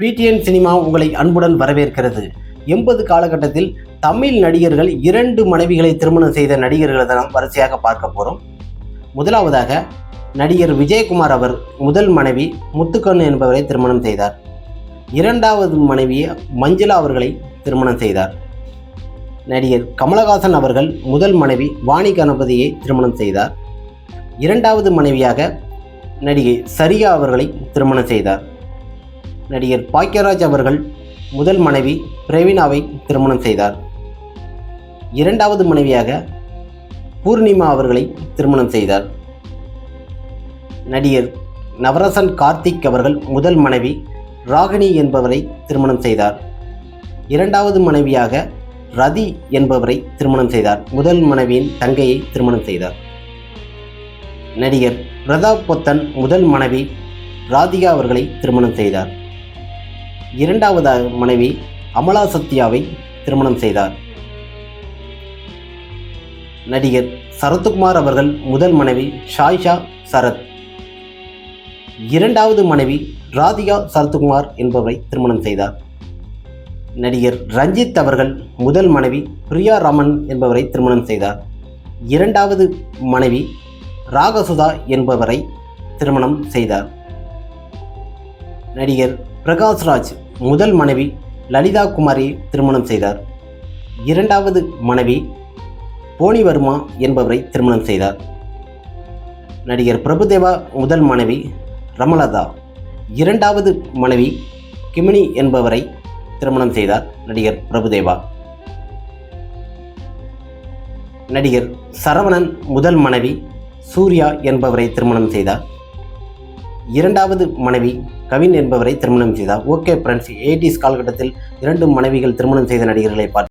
PTN cinema உங்களை அன்புடன் வரவேற்கிறது. எண்பது காலகட்டத்தில் தமிழ் நடிகர்கள் இரண்டு மனைவிகளை திருமணம் செய்த நடிகர்களை தான் வரிசையாக பார்க்க போகிறோம் முதலாவதாக நடிகர் விஜயகுமார் அவர் முதல் மனைவி முத்துக்கண்ணு என்பவரை திருமணம் செய்தார். இரண்டாவது மனைவி மஞ்சுளா அவர்களை திருமணம் செய்தார். நடிகர் கமலஹாசன் அவர்கள் முதல் மனைவி வாணி கணபதியை திருமணம் செய்தார். இரண்டாவது மனைவியாக நடிகை சரியா அவர்களை திருமணம் செய்தார். நடிகர் பாக்கியராஜ் அவர்கள் முதல் மனைவி பிரவீனாவை திருமணம் செய்தார். இரண்டாவது மனைவியாக பூர்ணிமா அவர்களை திருமணம் செய்தார். நடிகர் நவரசன் கார்த்திக் அவர்கள் முதல் மனைவி ராகினி என்பவரை திருமணம் செய்தார். இரண்டாவது மனைவியாக ரதி என்பவரை திருமணம் செய்தார். முதல் மனைவியின் தங்கையை திருமணம் செய்தார். நடிகர் பிரதாப் பொத்தன் முதல் மனைவி ராதிகா அவர்களை திருமணம் செய்தார். இரண்டாவது மனைவி அமலா சத்யாவை திருமணம் செய்தார். நடிகர் சரத்குமார் அவர்கள் முதல் மனைவி ஷாய்ஷா சரத். இரண்டாவது மனைவி ராதிகா சரத்குமார் என்பவரை திருமணம் செய்தார். நடிகர் ரஞ்சித் அவர்கள் முதல் மனைவி பிரியா ராமன் என்பவரை திருமணம் செய்தார். இரண்டாவது மனைவி ராகசுதா என்பவரை திருமணம் செய்தார். நடிகர் பிரகாஷ்ராஜ் முதல் மனைவி லலிதா குமாரியை திருமணம் செய்தார். இரண்டாவது மனைவி போனிவர்மா என்பவரை திருமணம் செய்தார். நடிகர் பிரபுதேவா முதல் மனைவி ரமலதா. இரண்டாவது மனைவி கிமினி என்பவரை திருமணம் செய்தார் நடிகர் பிரபுதேவா. நடிகர் சரவணன் முதல் மனைவி சூர்யா என்பவரை திருமணம் செய்தார். இரண்டாவது மனைவி கவின் என்பவரை திருமணம் செய்தார். ஓகே ஃப்ரெண்ட்ஸ் எயிட்டிஸ் காலகட்டத்தில் இரண்டு மனைவிகள் திருமணம் செய்த நடிகர்களை பார்த்து